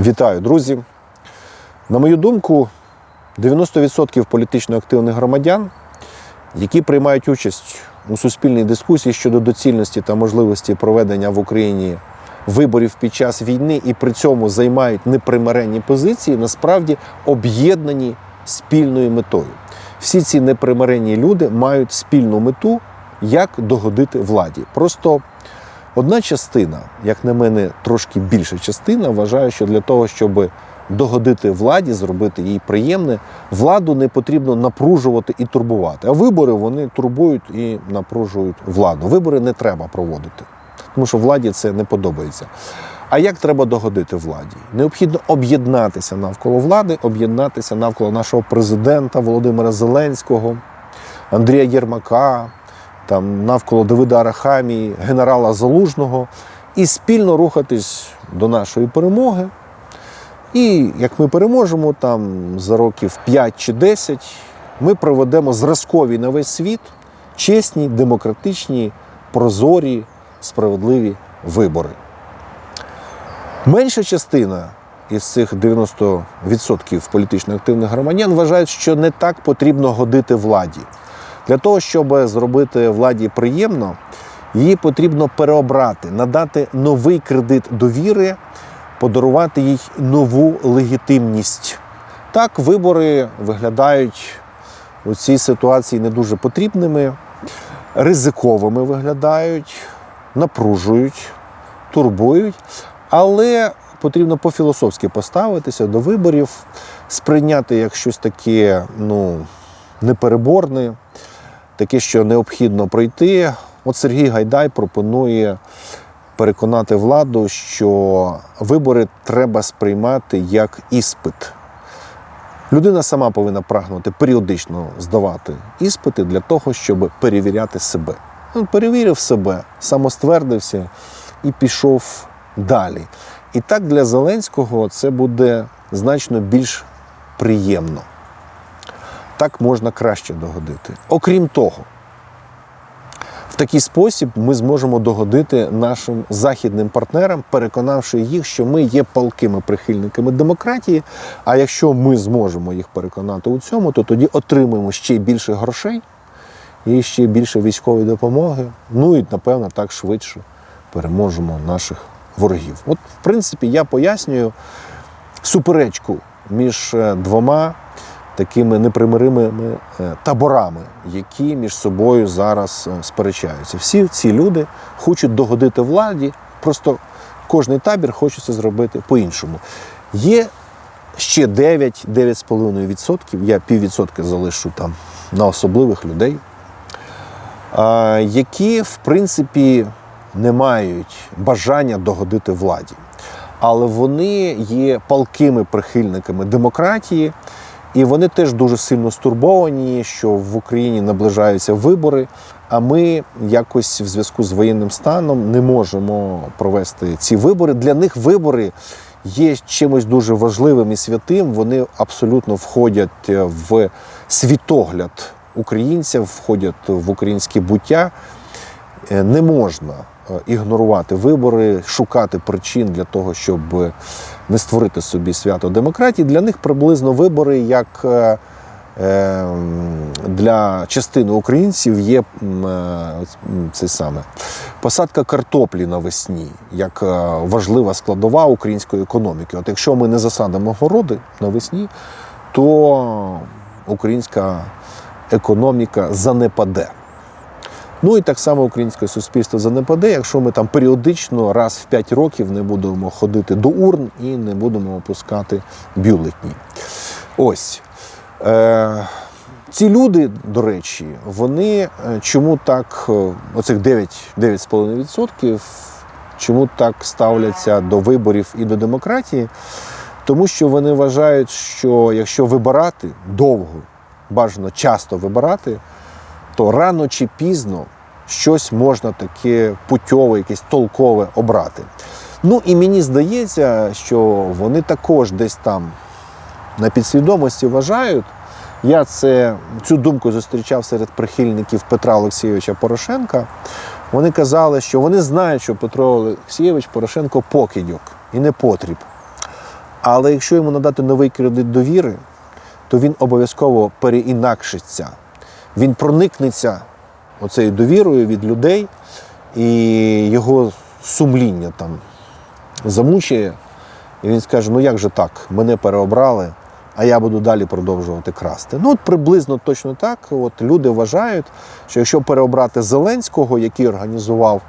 Вітаю, друзі. На мою думку, 90% політично активних громадян, які приймають участь у суспільній дискусії щодо доцільності та можливості проведення в Україні виборів під час війни і при цьому займають непримиренні позиції, насправді об'єднані спільною метою. Всі ці непримиренні люди мають спільну мету, як догодити владі. Просто Одна частина, як на мене, трошки більша частина, вважає, що для того, щоб догодити владі, зробити їй приємне, владу не потрібно напружувати і турбувати. А вибори вони турбують і напружують владу. Вибори не треба проводити, тому що владі це не подобається. А як треба догодити владі? Необхідно об'єднатися навколо влади, об'єднатися навколо нашого президента Володимира Зеленського, Андрія Єрмака, там навколо Давида Арахамії, генерала Залужного, і спільно рухатись до нашої перемоги. І як ми переможемо там за років 5 чи 10, ми проведемо зразкові на весь світ чесні, демократичні, прозорі, справедливі вибори. Менша частина із цих 90% політично активних громадян вважають, що не так потрібно годити владі. Для того, щоб зробити владі приємно, її потрібно переобрати, надати новий кредит довіри, подарувати їй нову легітимність. Так, вибори виглядають у цій ситуації не дуже потрібними, ризиковими виглядають, напружують, турбують, але потрібно по-філософськи поставитися до виборів, сприйняти як щось таке ну, непереборне таке, що необхідно пройти. От Сергій Гайдай пропонує переконати владу, що вибори треба сприймати як іспит. Людина сама повинна прагнути періодично здавати іспити для того, щоб перевіряти себе. Він перевірив себе, самоствердився і пішов далі. І так для Зеленського це буде значно більш приємно так можна краще догодити. Окрім того, в такий спосіб ми зможемо догодити нашим західним партнерам, переконавши їх, що ми є палкими прихильниками демократії. А якщо ми зможемо їх переконати у цьому, то тоді отримаємо ще більше грошей і ще більше військової допомоги. Ну і напевно так швидше переможемо наших ворогів. От, в принципі, я пояснюю суперечку між е, двома такими непримиримими е, таборами, які між собою зараз е, сперечаються. Всі ці люди хочуть догодити владі, просто кожний табір хоче це зробити по-іншому. Є ще 9-9,5%, я піввідсотки залишу там на особливих людей, які, в принципі, не мають бажання догодити владі. Але вони є палкими прихильниками демократії, і вони теж дуже сильно стурбовані, що в Україні наближаються вибори. А ми якось в зв'язку з воєнним станом не можемо провести ці вибори. Для них вибори є чимось дуже важливим і святим. Вони абсолютно входять в світогляд українців, входять в українське буття. Не можна ігнорувати вибори, шукати причин для того, щоб не створити собі свято демократії. Для них приблизно вибори, як е, для частини українців є е, це саме посадка картоплі навесні, як е, важлива складова української економіки. От якщо ми не засадимо городи навесні, то українська економіка занепаде. Ну і так само українське суспільство занепаде, якщо ми там періодично раз в 5 років не будемо ходити до урн і не будемо опускати бюлетні. Ось. Е, Ці люди, до речі, вони е, чому так, е, оцих 9,5%, чому так ставляться до виборів і до демократії? Тому що вони вважають, що якщо вибирати довго, бажано часто вибирати, то рано чи пізно щось можна таке путьове, якесь толкове обрати. Ну і мені здається, що вони також десь там на підсвідомості вважають. Я це, цю думку зустрічав серед прихильників Петра Олексійовича Порошенка. Вони казали, що вони знають, що Петро Олексійович Порошенко покидьок і не потріб. Але якщо йому надати новий кредит довіри, то він обов'язково переінакшиться. Він проникнеться оцею довірою від людей, і його сумління там замучує. І він скаже: ну як же так, мене переобрали, а я буду далі продовжувати красти. Ну, от приблизно точно так. От люди вважають, що якщо переобрати Зеленського, який організував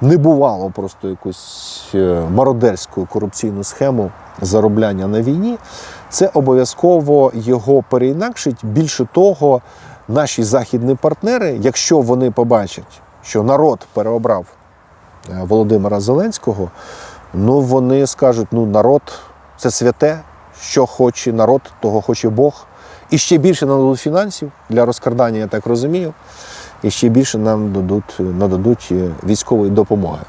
небувало просто якусь е, мародерську корупційну схему заробляння на війні, це обов'язково його переінакшить. Більше того, наші західні партнери, якщо вони побачать, що народ переобрав е, Володимира Зеленського, ну вони скажуть: ну народ це святе, що хоче народ, того хоче Бог. І ще більше нам дадуть фінансів для розкрадання, я так розумію. І ще більше нам дадуть, нададуть е, військової допомоги.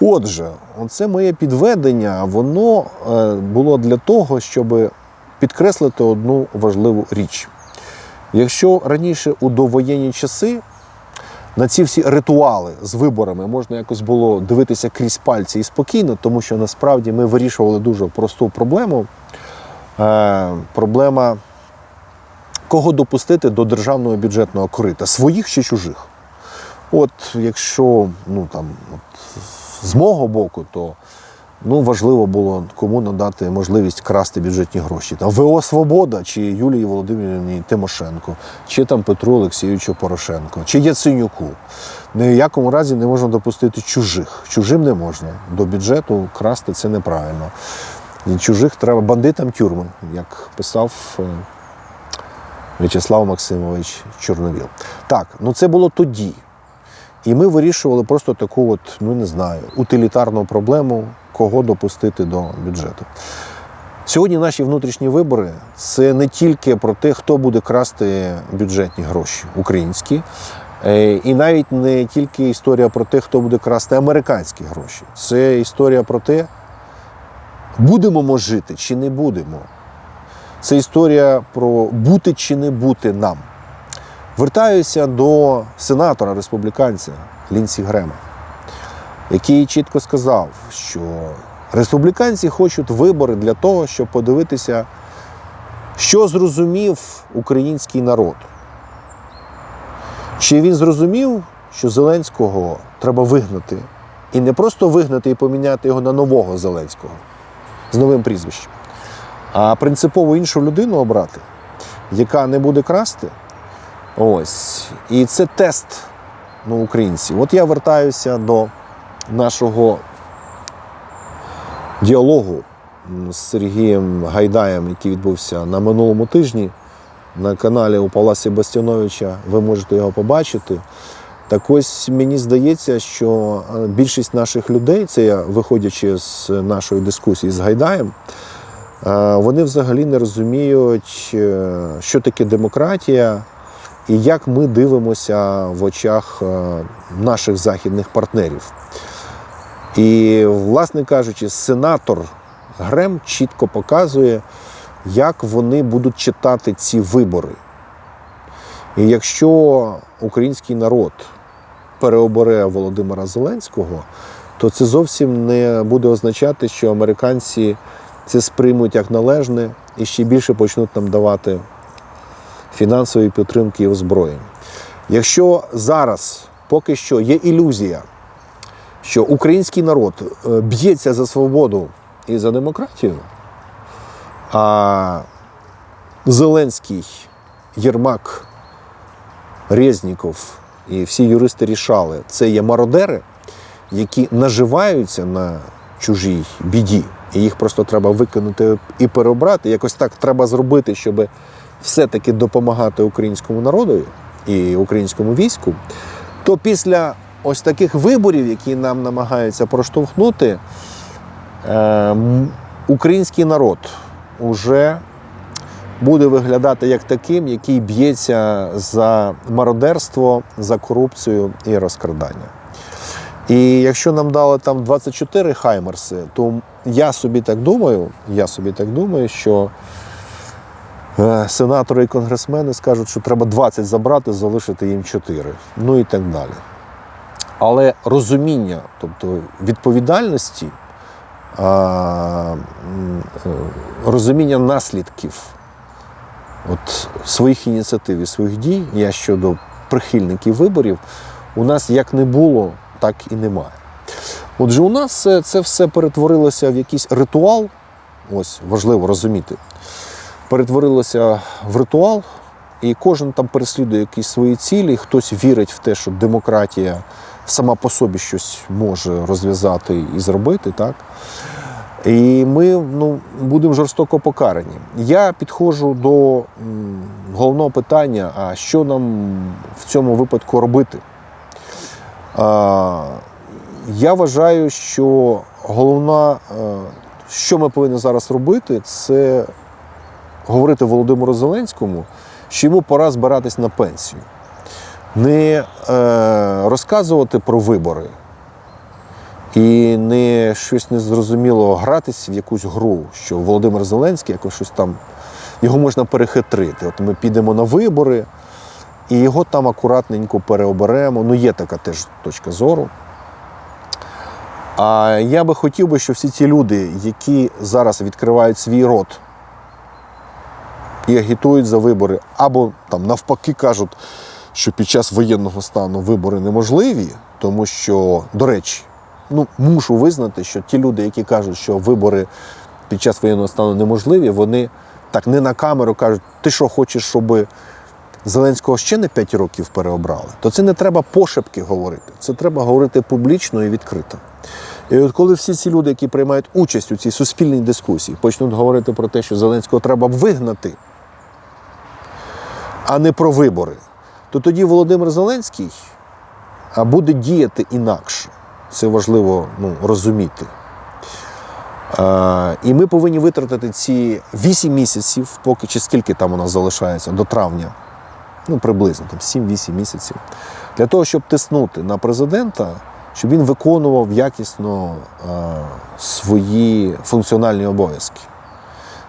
Отже, це моє підведення, воно е, було для того, щоб підкреслити одну важливу річ. Якщо раніше у довоєнні часи на ці всі ритуали з виборами можна якось було дивитися крізь пальці і спокійно, тому що насправді ми вирішували дуже просту проблему. Е, проблема, кого допустити до державного бюджетного корита, своїх чи чужих. От якщо ну, там, от, з мого боку, то ну, важливо було кому надати можливість красти бюджетні гроші. Там ВО Свобода чи Юлії Володимирівні Тимошенко, чи там Петру Олексійовичу Порошенко, чи Яценюку. Ні в якому разі не можна допустити чужих. Чужим не можна. До бюджету красти це неправильно. Чужих треба бандитам тюрми, як писав е, В'ячеслав Максимович Чорновіл. Так, ну це було тоді. І ми вирішували просто таку, от, ну не знаю, утилітарну проблему, кого допустити до бюджету. Сьогодні наші внутрішні вибори це не тільки про те, хто буде красти бюджетні гроші українські, е, і навіть не тільки історія про те, хто буде красти американські гроші. Це історія про те, будемо ми жити чи не будемо. Це історія про бути чи не бути нам. Вертаюся до сенатора республіканця Лінсі Грема, який чітко сказав, що республіканці хочуть вибори для того, щоб подивитися, що зрозумів український народ. Чи він зрозумів, що Зеленського треба вигнати, і не просто вигнати і поміняти його на нового Зеленського з новим прізвищем, а принципово іншу людину обрати, яка не буде красти. Ось. І це тест на українців. От я вертаюся до нашого діалогу з Сергієм Гайдаєм, який відбувся на минулому тижні на каналі у Павла Себастьяновича. Ви можете його побачити. Так ось мені здається, що е, більшість наших людей, це я виходячи з нашої дискусії з Гайдаєм, е, вони взагалі не розуміють, е, що таке демократія і як ми дивимося в очах наших західних партнерів. І, власне кажучи, сенатор Грем чітко показує, як вони будуть читати ці вибори. І якщо український народ переобере Володимира Зеленського, то це зовсім не буде означати, що американці це сприймуть як належне і ще більше почнуть нам давати фінансової підтримки і озброєнь. Якщо зараз поки що є ілюзія, що український народ е, б'ється за свободу і за демократію, а Зеленський, Єрмак, Резніков і всі юристи рішали, це є мародери, які наживаються на чужій біді. І їх просто треба викинути і переобрати. Якось так треба зробити, щоб все-таки допомагати українському народу і українському війську. То після ось таких виборів, які нам намагаються проштовхнути, е, український народ уже буде виглядати як таким, який б'ється за мародерство, за корупцію і розкрадання. І якщо нам дали там 24 хаймерси, то я собі так думаю, я собі так думаю, що е, сенатори і конгресмени скажуть, що треба 20 забрати, залишити їм 4. Ну і так далі. Але розуміння, тобто відповідальності розуміння наслідків от, своїх ініціатив і своїх дій, я щодо прихильників виборів, у нас як не було, так і немає. Отже, у нас це, це все перетворилося в якийсь ритуал, ось важливо розуміти, перетворилося в ритуал, і кожен там переслідує якісь свої цілі, хтось вірить в те, що демократія сама по собі щось може розв'язати і зробити, так? І ми ну, будемо жорстоко покарані. Я підходжу до головного питання: а що нам в цьому випадку робити? А, я вважаю, що головна, е, що ми повинні зараз робити, це говорити Володимиру Зеленському, що йому пора збиратись на пенсію. Не е, розказувати про вибори і не щось незрозуміло гратись в якусь гру, що Володимир Зеленський якось щось там його можна перехитрити. От ми підемо на вибори і його там акуратненько переоберемо. Ну, є така теж точка зору. А я би хотів би, щоб всі ті люди, які зараз відкривають свій рот і агітують за вибори, або там навпаки кажуть, що під час воєнного стану вибори неможливі, тому що, до речі, ну, мушу визнати, що ті люди, які кажуть, що вибори під час воєнного стану неможливі, вони так не на камеру кажуть, ти що хочеш, щоб Зеленського ще не 5 років переобрали, то це не треба пошепки говорити. Це треба говорити публічно і відкрито. І от коли всі ці люди, які приймають участь у цій суспільній дискусії, почнуть говорити про те, що Зеленського треба вигнати, а не про вибори, то тоді Володимир Зеленський буде діяти інакше. Це важливо ну, розуміти. Е, і ми повинні витратити ці 8 місяців, поки чи скільки там у нас залишається до травня, ну приблизно там 7-8 місяців, для того, щоб тиснути на президента, щоб він виконував якісно е, свої функціональні обов'язки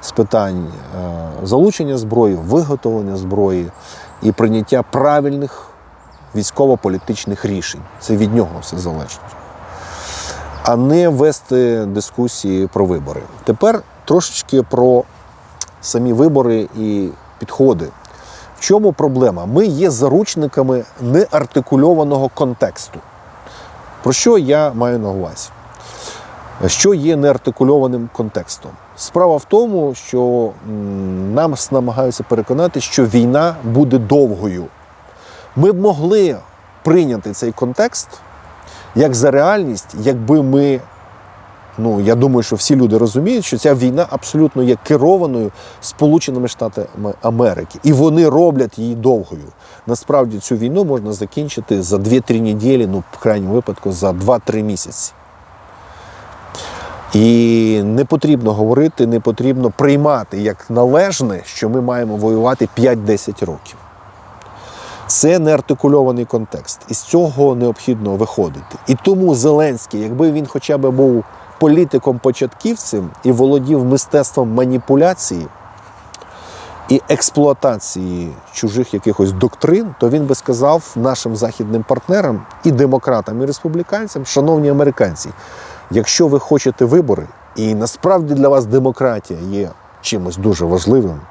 з питань е, залучення зброї, виготовлення зброї і прийняття правильних військово-політичних рішень. Це від нього все залежить. А не вести дискусії про вибори. Тепер трошечки про самі вибори і підходи. В чому проблема? Ми є заручниками неартикульованого контексту. Про що я маю на увазі? Що є неартикульованим контекстом? Справа в тому, що нам намагаються переконати, що війна буде довгою. Ми б могли прийняти цей контекст як за реальність, якби ми, ну я думаю, що всі люди розуміють, що ця війна абсолютно є керованою Сполученими Штатами Америки, і вони роблять її довгою. Насправді цю війну можна закінчити за 2-3 неділі, ну в крайньому випадку за 2-3 місяці. І не потрібно говорити, не потрібно приймати як належне, що ми маємо воювати 5-10 років. Це неартикульований контекст. І з цього необхідно виходити. І тому Зеленський, якби він хоча б був політиком-початківцем і володів мистецтвом маніпуляції і експлуатації чужих якихось доктрин, то він би сказав нашим західним партнерам і демократам, і республіканцям, шановні американці, якщо ви хочете вибори, і насправді для вас демократія є чимось дуже важливим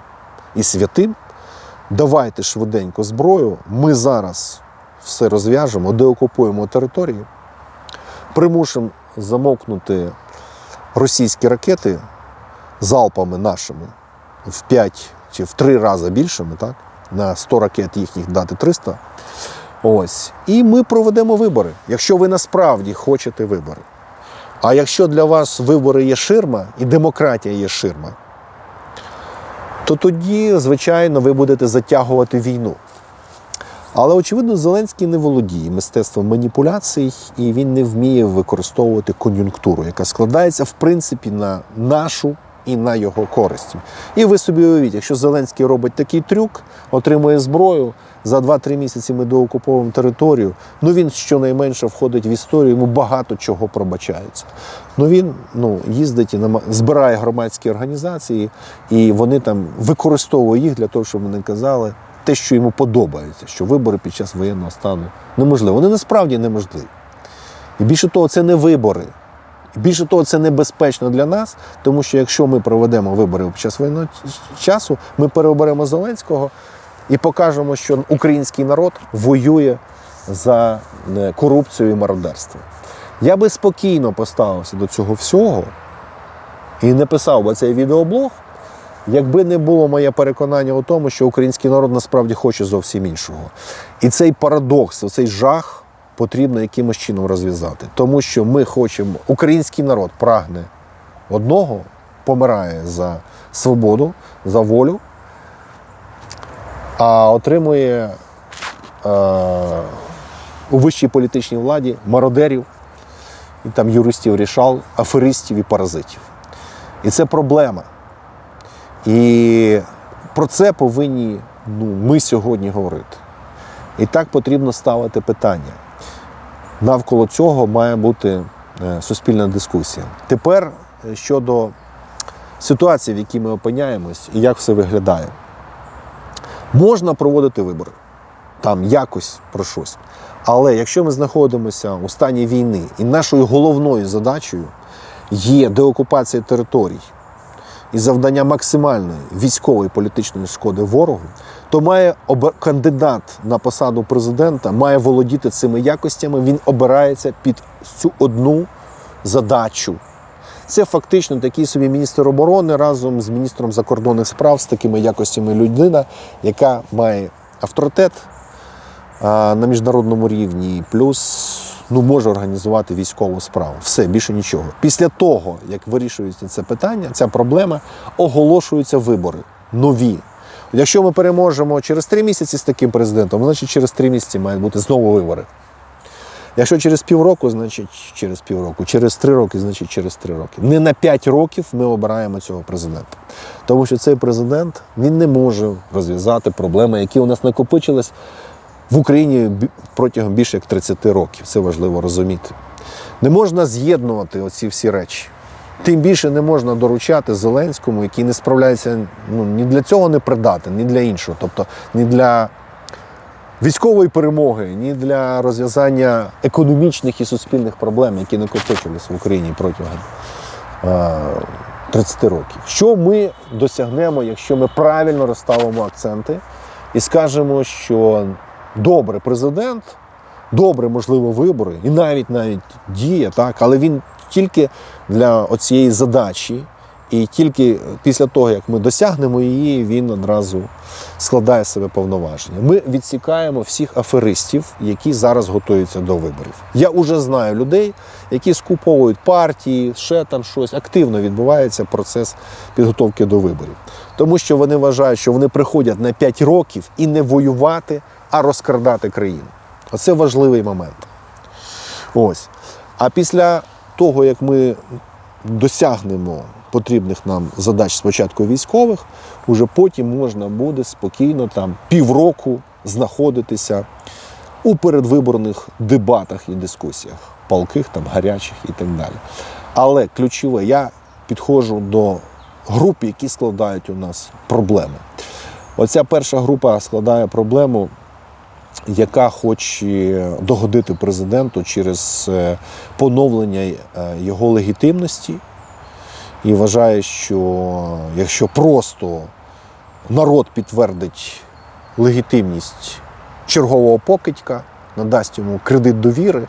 і святим, давайте швиденько зброю, ми зараз все розв'яжемо, деокупуємо території, примусимо замовкнути російські ракети залпами нашими в 5 чи в 3 рази більшими, так? на 100 ракет їхніх дати 300. Ось. І ми проведемо вибори, якщо ви насправді хочете вибори. А якщо для вас вибори є ширма і демократія є ширма, то тоді, звичайно, ви будете затягувати війну. Але, очевидно, Зеленський не володіє мистецтвом маніпуляцій, і він не вміє використовувати кон'юнктуру, яка складається, в принципі, на нашу і на його користь. І ви собі уявіть, якщо Зеленський робить такий трюк, отримує зброю, за 2-3 місяці ми доокуповуємо територію, ну він щонайменше входить в історію, йому багато чого пробачається. Ну він ну, їздить і збирає громадські організації, і вони там використовують їх для того, щоб вони казали те, що йому подобається, що вибори під час воєнного стану неможливі. Вони насправді неможливі. І більше того, це не вибори. Більше того, це небезпечно для нас, тому що якщо ми проведемо вибори під час воєнного часу, ми переоберемо Зеленського і покажемо, що український народ воює за е, корупцію і мародерство. Я би спокійно поставився до цього всього і не писав би цей відеоблог, якби не було моє переконання у тому, що український народ насправді хоче зовсім іншого. І цей парадокс, цей жах потрібно якимось чином розв'язати. Тому що ми хочемо, український народ прагне одного, помирає за свободу, за волю, а отримує е, у вищій політичній владі мародерів і там юристів рішал, аферистів і паразитів. І це проблема. І про це повинні ну, ми сьогодні говорити. І так потрібно ставити питання. Навколо цього має бути е, суспільна дискусія. Тепер е, щодо ситуації, в якій ми опиняємось і як все виглядає. Можна проводити вибори, там якось про щось. Але якщо ми знаходимося у стані війни і нашою головною задачею є деокупація територій і завдання максимальної військової політичної шкоди ворогу, то має обе- кандидат на посаду президента має володіти цими якостями. Він обирається під цю одну задачу. Це фактично такий собі міністр оборони разом з міністром закордонних справ з такими якостями людина, яка має авторитет а, на міжнародному рівні, плюс ну, може організувати військову справу. Все, більше нічого. Після того, як вирішується це питання, ця проблема, оголошуються вибори нові. Якщо ми переможемо через три місяці з таким президентом, значить через три місяці мають бути знову вибори. Якщо через півроку, значить через півроку, через три роки, значить через три роки. Не на п'ять років ми обираємо цього президента. Тому що цей президент він не може розв'язати проблеми, які у нас накопичились в Україні протягом більше як 30 років. Це важливо розуміти. Не можна з'єднувати оці всі речі. Тим більше не можна доручати Зеленському, який не справляється ну, ні для цього не придатен, ні для іншого. Тобто ні для військової перемоги, ні для розв'язання економічних і суспільних проблем, які накопичились в Україні протягом е, 30 років. Що ми досягнемо, якщо ми правильно розставимо акценти і скажемо, що добре, президент, добре, можливо, вибори, і навіть навіть діє, так, але він тільки для оцієї задачі. І тільки після того, як ми досягнемо її, він одразу складає себе повноваження. Ми відсікаємо всіх аферистів, які зараз готуються до виборів. Я вже знаю людей, які скуповують партії, ще там щось. Активно відбувається процес підготовки до виборів. Тому що вони вважають, що вони приходять на 5 років і не воювати, а розкрадати країну. Оце важливий момент. Ось. А після того, як ми досягнемо потрібних нам задач спочатку військових, уже потім можна буде спокійно там півроку знаходитися у передвиборних дебатах і дискусіях, палких, там, гарячих і так далі. Але ключове, я підходжу до груп, які складають у нас проблеми. Оця перша група складає проблему яка хоче догодити президенту через е, поновлення е, його легітимності і вважає, що якщо просто народ підтвердить легітимність чергового покидька, надасть йому кредит довіри,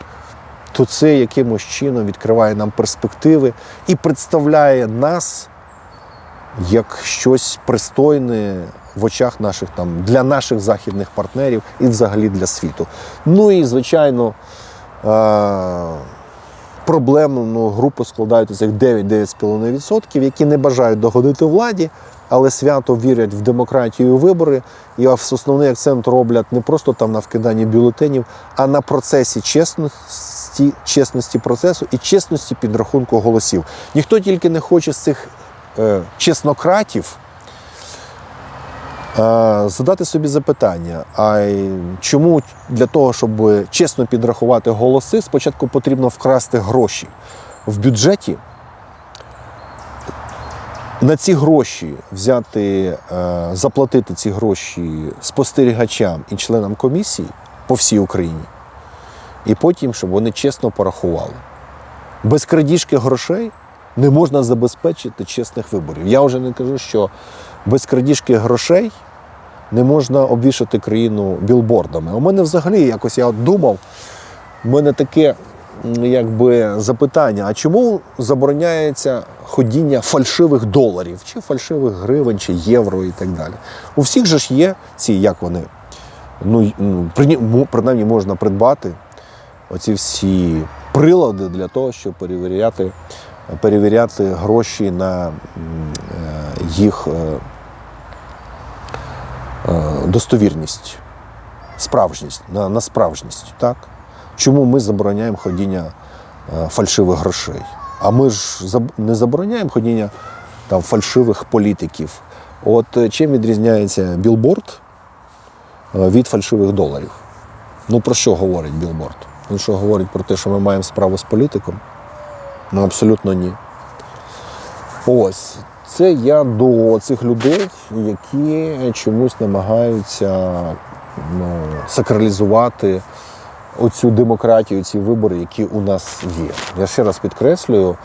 то це якимось чином відкриває нам перспективи і представляє нас як щось пристойне в очах наших там для наших західних партнерів і взагалі для світу. Ну і звичайно. е- Проблемну групу складають як 9-9,5%, які не бажають догодити владі, але свято вірять в демократію вибори. І основний акцент роблять не просто там на вкиданні бюлетенів, а на процесі чесності, чесності процесу і чесності підрахунку голосів. Ніхто тільки не хоче з цих е, чеснократів задати собі запитання: а чому для того, щоб чесно підрахувати голоси, спочатку потрібно вкрасти гроші в бюджеті? На ці гроші взяти, е, заплатити ці гроші спостерігачам і членам комісії по всій Україні, і потім, щоб вони чесно порахували. без крадіжки грошей не можна забезпечити чесних виборів. Я вже не кажу, що без крадіжки грошей не можна обвішати країну білбордами. У мене взагалі якось я от думав, у мене таке якби запитання: а чому забороняється ходіння фальшивих доларів, чи фальшивих гривень, чи євро і так далі? У всіх же ж є ці, як вони, ну, принаймні можна придбати оці всі прилади для того, щоб перевіряти, перевіряти гроші на е, їх е, е, достовірність, справжність, на, на справжність. Так? Чому ми забороняємо ходіння фальшивих грошей? А ми ж не забороняємо ходіння там, фальшивих політиків. От чим відрізняється білборд від фальшивих доларів? Ну про що говорить білборд? Він що говорить про те, що ми маємо справу з політиком? Ну абсолютно ні. Ось. Це я до цих людей, які чомусь намагаються ну, сакралізувати оцю демократію, ці вибори, які у нас є. Я ще раз підкреслюю,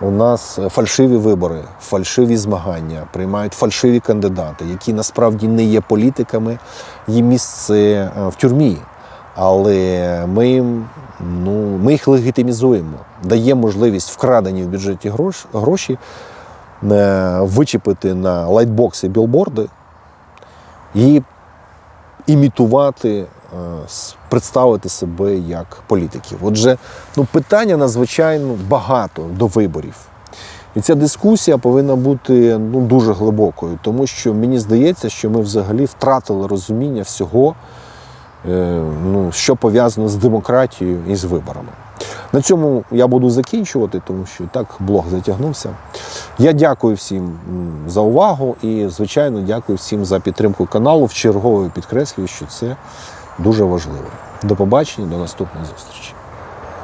у нас фальшиві вибори, фальшиві змагання, приймають фальшиві кандидати, які насправді не є політиками, їм місце е, в тюрмі. Але ми, ну, ми їх легітимізуємо, даємо можливість вкрадені в бюджеті грош, гроші е, вичепити на лайтбокси білборди і імітувати, е, представити себе як політиків. Отже, ну, питання надзвичайно багато до виборів. І ця дискусія повинна бути ну, дуже глибокою, тому що мені здається, що ми взагалі втратили розуміння всього, е, ну, що пов'язано з демократією і з виборами. На цьому я буду закінчувати, тому що так блог затягнувся. Я дякую всім за увагу і, звичайно, дякую всім за підтримку каналу. В чергове підкреслюю, що це дуже важливо. До побачення, до наступної зустрічі.